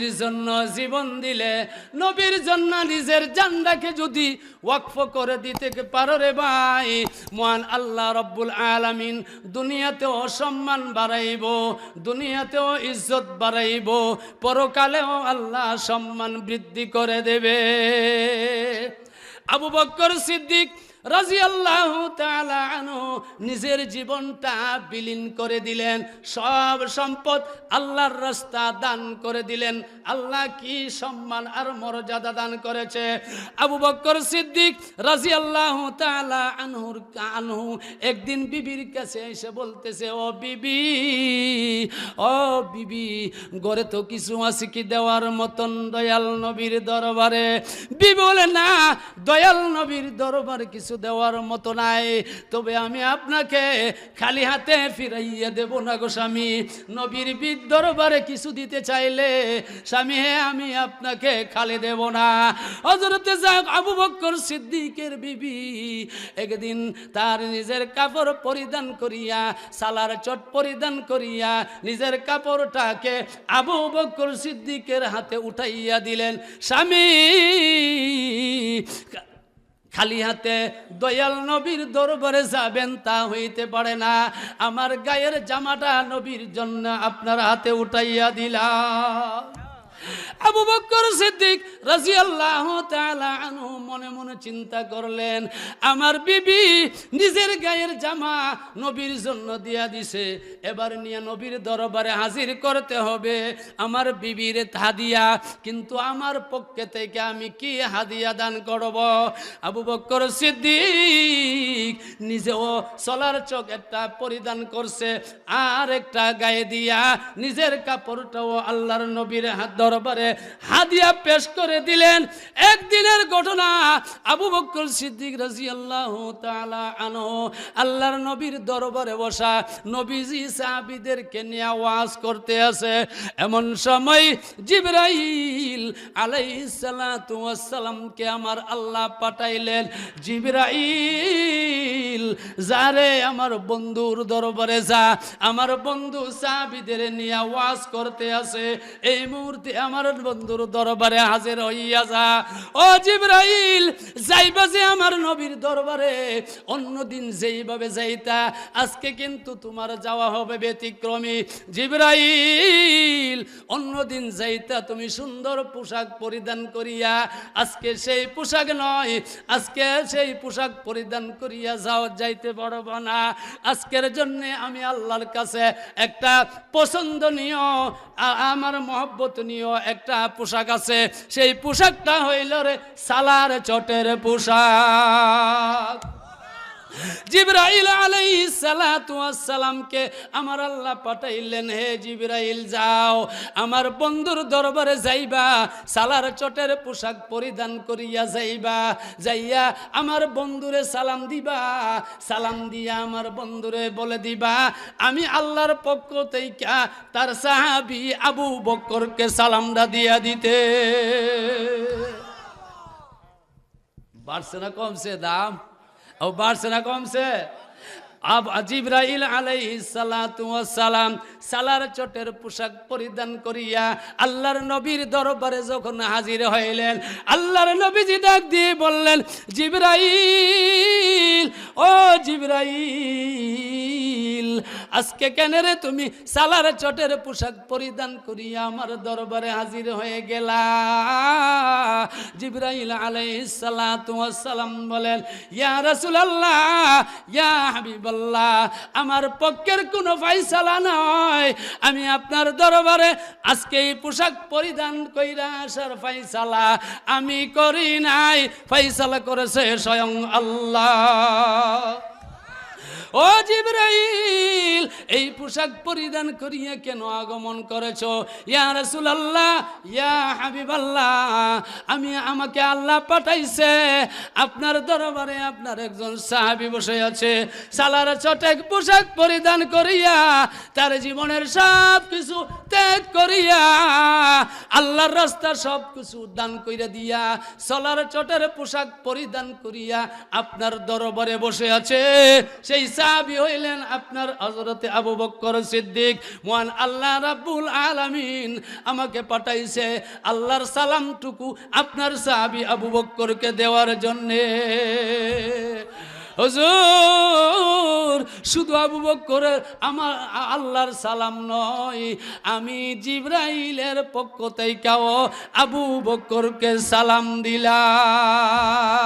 জন্য জীবন দিলে, নবীর জন্য নিজের জানটাকে যদি ওয়াকফ করে দিতে পারো রে ভাই, মহান আল্লাহ রব্বুল আলামিন দুনিয়াতেও সম্মান বাড়াইব, দুনিয়াতেও ইজ্জত বাড়াইব, পরকালেও আল্লাহ সম্মান বৃদ্ধি করে দেবে। আবু বক্কর সিদ্দিক নিজের জীবনটা বিলীন করে দিলেন। সব সম্পদ আল্লাহর রাস্তা দান করে দিলেন। আল্লাহ কি সম্মান আর মর্যাদা দান করেছে? আবু বক্কর সিদ্দিক রাজি আল্লাহ আনহুর আনহু একদিন বিবির কাছে এসে বলতেছে, ও বিবি ও বিবি গড়ে তো কিছু আছে কি দেওয়ার মতন দয়াল নবীর দরবারে? বি বলে, না, দয়াল নবীর দরবারে কিছু দেওয়ার মতো নাই। তবে আমি আপনাকে খালি হাতে ফিরাইয়া দেব না গো স্বামী। নবীর বিদ দরবারে কিছু দিতে চাইলে স্বামী, হে, আমি আপনাকে খালি দেব না। হজরতে যাক আবু বক্কর সিদ্দিকের বিবি একদিন তার নিজের কাপড় পরিধান করিয়া, সালার চট পরিধান করিয়া নিজের কাপড়টাকে আবু বক্কর সিদ্দিকের হাতে উঠাইয়া দিলেন। স্বামী খালি হাতে দয়াল নবীর দরবারে যাবেন, তা হইতে পারে না। আমার গায়ের জামাটা নবীর জন্য আপনার হাতে উঠাইয়া দিলাম। আবু বক্কর সিদ্দিক রাজিয়াল্লাহু তাআলা মনে মনে চিন্তা করলেন, আমার বিবি নিজের গায়ের জামা নবীর জন্য দিয়া দিছে, এবার নিয়ে নবীর দরবারে হাজির করতে হবে। আমার বিবির হাদিয়া, কিন্তু আমার পক্ষে থেকে আমি কি হাদিয়া দান করব? আবু বক্কর সিদ্দিক নিজেও সলার চোখ একটা পরিধান করছে, আর একটা গায়ে দিয়া নিজের কাপড়টাও আল্লাহর নবীর হাত দরবারে হাদিয়া পেশ করে দিলেন। একদিনের ঘটনা আবু বক্কর সিদ্দিক রাজি আল্লাহ আনো আল্লাহর নবীর দরবারে বসা নবীজি সাহাবিদেরকে নিয়ে ওয়াজ করতে আছে এমন সময় জিবরাইল আলাইসালামকে আমার আল্লাহ পাঠাইলেন। জিবরাইল will যারে আমার বন্ধুর দরবারে যা, আমার বন্ধু সাহাবিদের নিয়ে ওয়াজ করতে আছে এই মুহূর্তে আমার বন্ধুর দরবারে হাজির হইয়া যা। ও জিবরাইল, যাইবা যে আমার নবীর দরবারে, অন্যদিন যেইভাবে যাইতা, আজকে কিন্তু তোমার যাওয়া হবে ব্যতিক্রমী। জিবরাইল, অন্যদিন যাইতা তুমি সুন্দর পোশাক পরিধান করিয়া, আজকে সেই পোশাক নয়, আজকে সেই পোশাক পরিধান করিয়া যাও যাইতে পারব না। আজকের জন্য আমি আল্লাহর কাছে একটা পছন্দনীয় আমার মহব্বতনীয় একটা পোশাক আছে। সেই পোশাকটা হইল রে সালার চটের পোশাক। জিব্রাইল আলাইহিস সালাতু ওয়াস সালামকে আমার আল্লাহ পাঠাইলেন, হে জিব্রাইল, যাও। আমার বন্ধুর দরবারে যাইবা, সালার চটের পোশাক পরিধান করিয়া যাইবা। যাইয়া আমার বন্ধুরে সালাম দিবা। সালাম দিয়া আমার বন্ধুরে বলে দিবা, আমি আল্লাহর পক্ষ থেকে তার সাহাবি আবু বক্করকে সালামটা দিয়া দিতে। বাড়ছে না কমছে দাম? ও বাড়ছে না কমছে? আব জিব্রাইল আলাইহি সালাতু ওয়াস সালাম সালার চটের পোশাক পরিধান করিয়া আল্লাহর নবীর দরবারে যখন হাজির হইলেন, আল্লাহর নবীজি ডাক দিয়ে বললেন, জিব্রাইল, ও জিব্রাইল আজকে কেন রে তুমি সালার চটের পোশাক পরিধান করিয়া আমার দরবারে হাজির হয়ে গেলা? জিব্রাইল ওয়াস বলেন, ইয়া রাসূলুল্লাহ, ইয়া হাবিবাল্লাহ, আমার পক্ষের কোনো ফাইসালা নয়। আমি আপনার দরবারে আজকে এই পোশাক পরিধান কইরা আসার ফাইসালা আমি করি নাই। ফাইসালা করেছে স্বয়ং আল্লাহ। ও জিব্রাইল, এই পোশাক পরিধান করিয়া কেন আগমন করেছ? ইয়া রাসূলুল্লাহ, ইয়া হাবিবাল্লাহ, আমি আমাকে আল্লাহ পাঠাইছে, আপনার দরবারে আপনার একজন সাহাবী বসে আছে। সালার চটেক পোশাক পরিধান করিয়া, তার জীবনের সব কিছু ত্যাগ করিয়া, আল্লাহর রাস্তা সব কিছু দান কইরা দিয়া, সলার চটের পোশাক পরিধান করিয়া আপনার দরবারে বসে আছে। সেই সেই সাহাবি হইলেন আপনার হজরতে আবু বক্কর সিদ্দিক। মহান আল্লাহ রাব্বুল আলামিন আমাকে পাঠাইছে আল্লাহর সালামটুকু আপনার সাহাবি আবু বক্করকে দেওয়ার জন্যে। হুজুর, শুধু আবু বক্করের আমার আল্লাহর সালাম নয়, আমি জিব্রাইলের পক্ষ থেকেও আবু বক্করকে সালাম দিলাম।